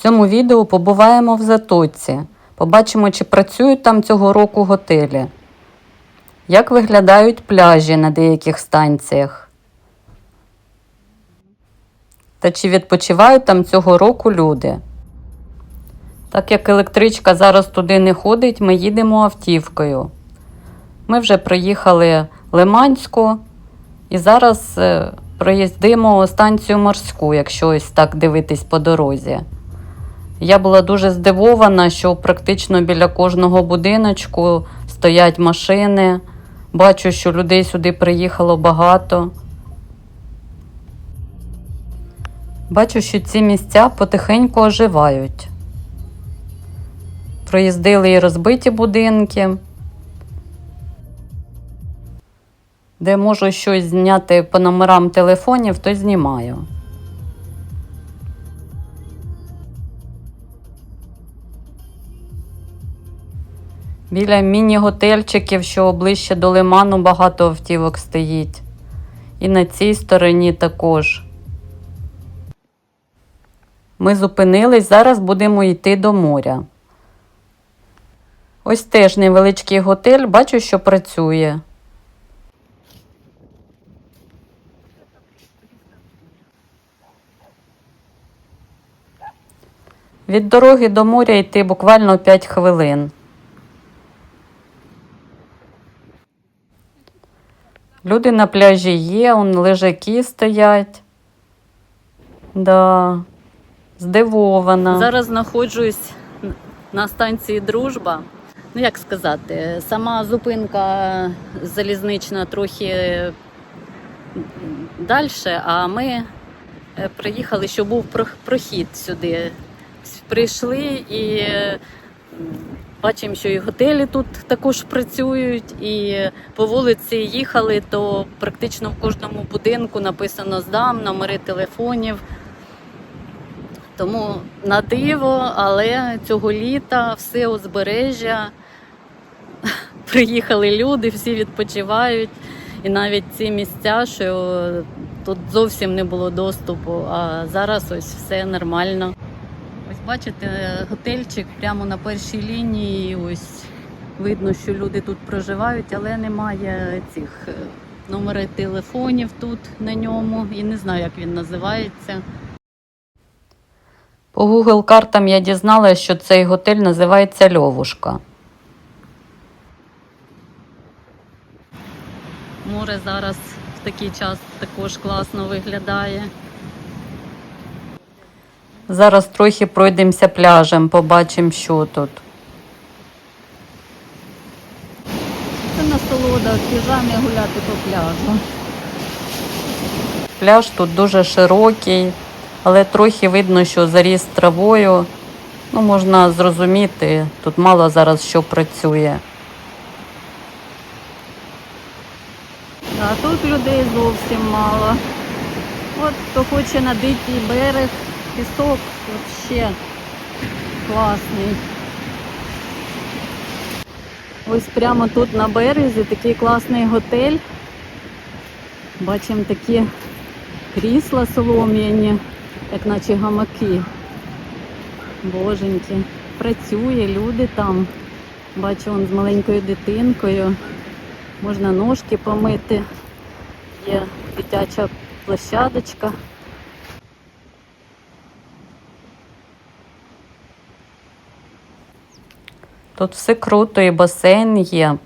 В цьому відео побуваємо в Затоці. Побачимо, чи працюють там цього року готелі. Як виглядають пляжі на деяких станціях? Та чи відпочивають там цього року люди? Так як електричка зараз туди не ходить, ми їдемо автівкою. Ми вже проїхали Лиманську і зараз е, проїздимо станцію морську, якщо ось так дивитись по дорозі. Я була дуже здивована, що практично біля кожного будиночку стоять машини. Бачу, що людей сюди приїхало багато. Бачу, що ці місця потихеньку оживають. Проїздили і розбиті будинки, де можу щось зняти по номерам телефонів, то знімаю. Біля міні-готельчиків, що ближче до лиману, багато автівок стоїть. І на цій стороні також. Ми зупинились, зараз будемо йти до моря. Ось теж невеличкий готель, бачу, що працює. Від дороги до моря йти буквально 5 хвилин. Люди на пляжі є, он лежаки стоять. Да. Здивована. Зараз знаходжусь на станції Дружба. Ну, як сказати, сама зупинка залізнична трохи далі, а ми е, приїхали, що був прохід сюди. Прийшли і бачимо, що і готелі тут також працюють, і по вулиці їхали, то практично в кожному будинку написано здам, номери телефонів. Тому на диво, але цього літа все узбережжя. Приїхали люди, всі відпочивають. І навіть ці місця, що тут зовсім не було доступу, а зараз ось все нормально. Бачите, готельчик прямо на першій лінії. Ось видно, що люди тут проживають, але немає цих е, номерів телефонів тут на ньому. І не знаю, як він називається. По Google картам я дізналася, що цей готель називається Льовушка. Море зараз в такий час також класно виглядає. Зараз трохи пройдемося пляжем, побачимо, що тут. Це насолода в піжамі гуляти по пляжу. Пляж тут дуже широкий, але трохи видно, що заріс травою. Ну, можна зрозуміти, тут мало зараз що працює. А тут людей зовсім мало. От хто хоче на дикий берег, пісок взагалі класний. Ось прямо тут на березі такий класний готель. Бачимо такі крісла солом'яні, як наче гамаки. Боженьки. Працює, люди там. Бачу он з маленькою дитинкою. Можна ножки помити. Є дитяча площадочка. Тут все круто, і басейн є.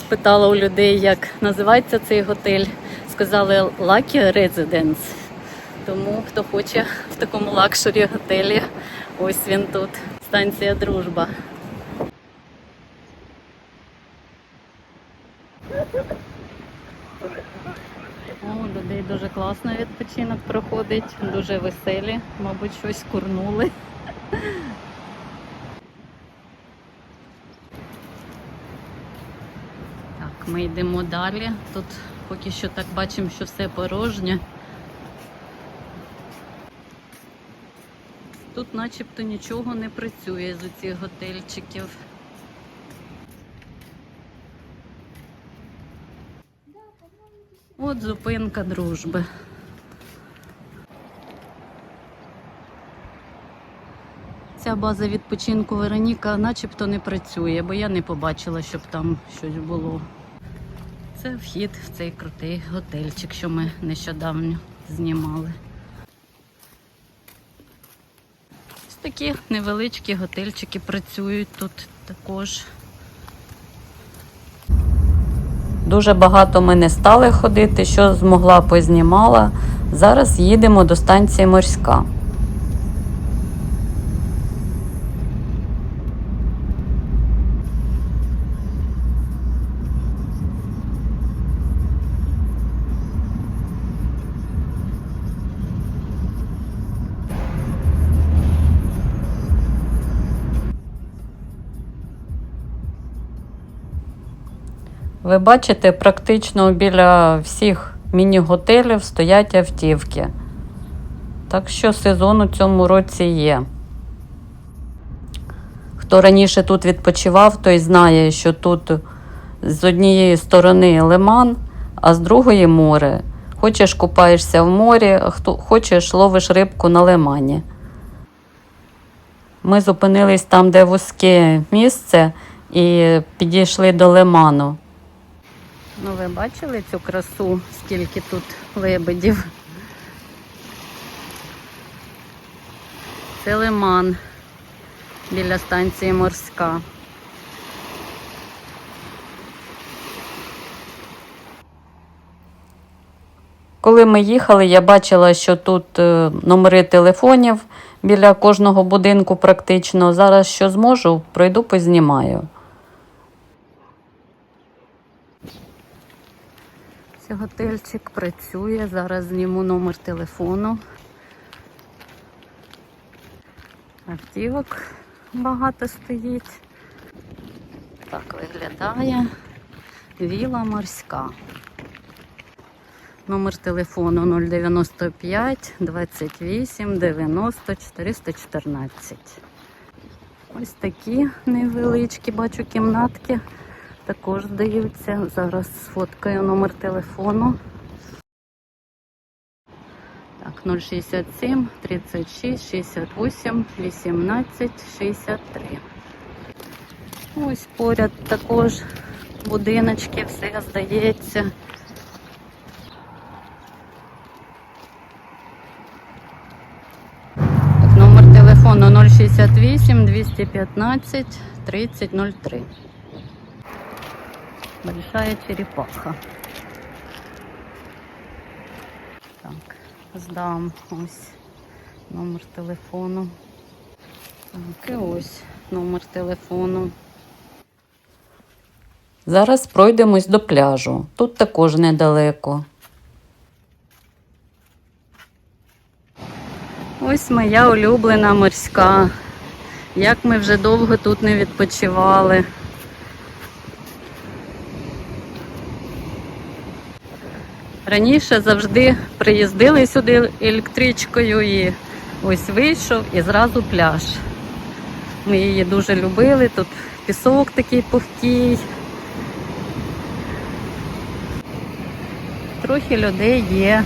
Спитала у людей, як називається цей готель. Сказали Lucky Residence. Тому хто хоче в такому лакшері готелі, ось він тут. Станція Дружба. О, у людей дуже класно відпочинок проходить, дуже веселі, мабуть, щось курнули. Так, ми йдемо далі. Тут поки що так бачимо, що все порожнє. Тут начебто нічого не працює з цих готельчиків. от зупинка дружби. Ця база відпочинку Вероніка начебто не працює, бо я не побачила, щоб там щось було. Це вхід в цей крутий готельчик, що ми нещодавно знімали. Ось такі невеличкі готельчики працюють тут також. Дуже багато ми не стали ходити, що змогла познімала. Зараз їдемо до станції морська. Ви бачите, практично біля всіх міні-готелів стоять автівки. Так що сезон у цьому році є. Хто раніше тут відпочивав, той знає, що тут з однієї сторони лиман, а з другої море. Хочеш купаєшся в морі, хочеш ловиш рибку на лимані. Ми зупинились там, де вузьке місце, і підійшли до лиману. Ну, ви бачили цю красу, скільки тут лебедів? Це лиман біля станції морська. Коли ми їхали, я бачила, що тут е, номери телефонів біля кожного будинку практично. Зараз що зможу, пройду познімаю. Це готельчик працює. Зараз зніму номер телефону. Автівок багато стоїть. Так виглядає. Віла морська. Номер телефону 095 28 90 414. Ось такі невеличкі, бачу кімнатки. Також здаються. Зараз сфоткаю номер телефону. Так, 067 36 68 18 63. Ось поряд також будиночки, все здається. Так, номер телефону 068 215 3003. Большая черепаха. Так, здам ось номер телефону. Так, і ось номер телефону. Зараз пройдемось до пляжу. Тут також недалеко. Ось моя улюблена морська. Як ми вже довго тут не відпочивали. Раніше завжди приїздили сюди електричкою і ось вийшов і зразу пляж. Ми її дуже любили, тут пісок такий пухкий. Трохи людей є.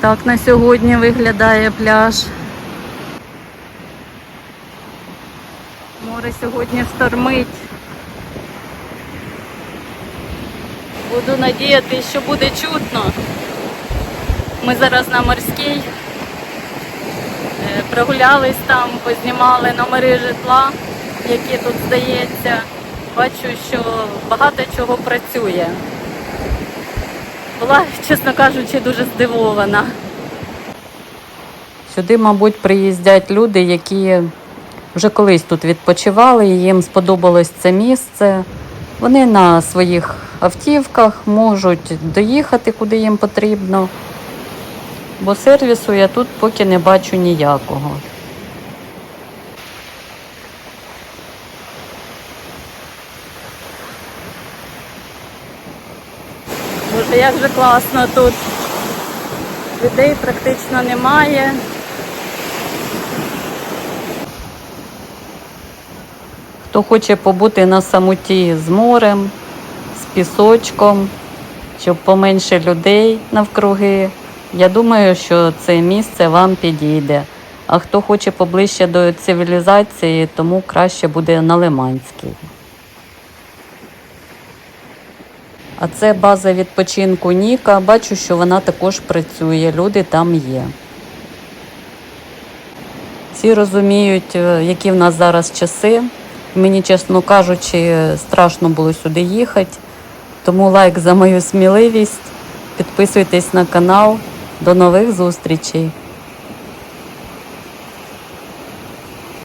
Так на сьогодні виглядає пляж. Море сьогодні штормить. Буду надіятися, що буде чутно. Ми зараз на морській. Е, Прогулялись там, познімали номери житла, які тут здається. Бачу, що багато чого працює. Була, чесно кажучи, дуже здивована. Сюди, мабуть, приїздять люди, які вже колись тут відпочивали, і їм сподобалось це місце. Вони на своїх автівках можуть доїхати, куди їм потрібно. Бо сервісу я тут поки не бачу ніякого. Боже, як же класно тут. Людей практично немає. Хто хоче побути на самоті з морем, з пісочком, щоб поменше людей навкруги, Я думаю, що це місце вам підійде. А хто хоче поближче до цивілізації, тому краще буде на Лиманській. А це база відпочинку Ніка. Бачу, що вона також працює, люди там є. Всі розуміють, е, які в нас зараз часи. Мені, чесно кажучи, страшно було сюди їхати. Тому лайк за мою сміливість. Підписуйтесь на канал. До нових зустрічей!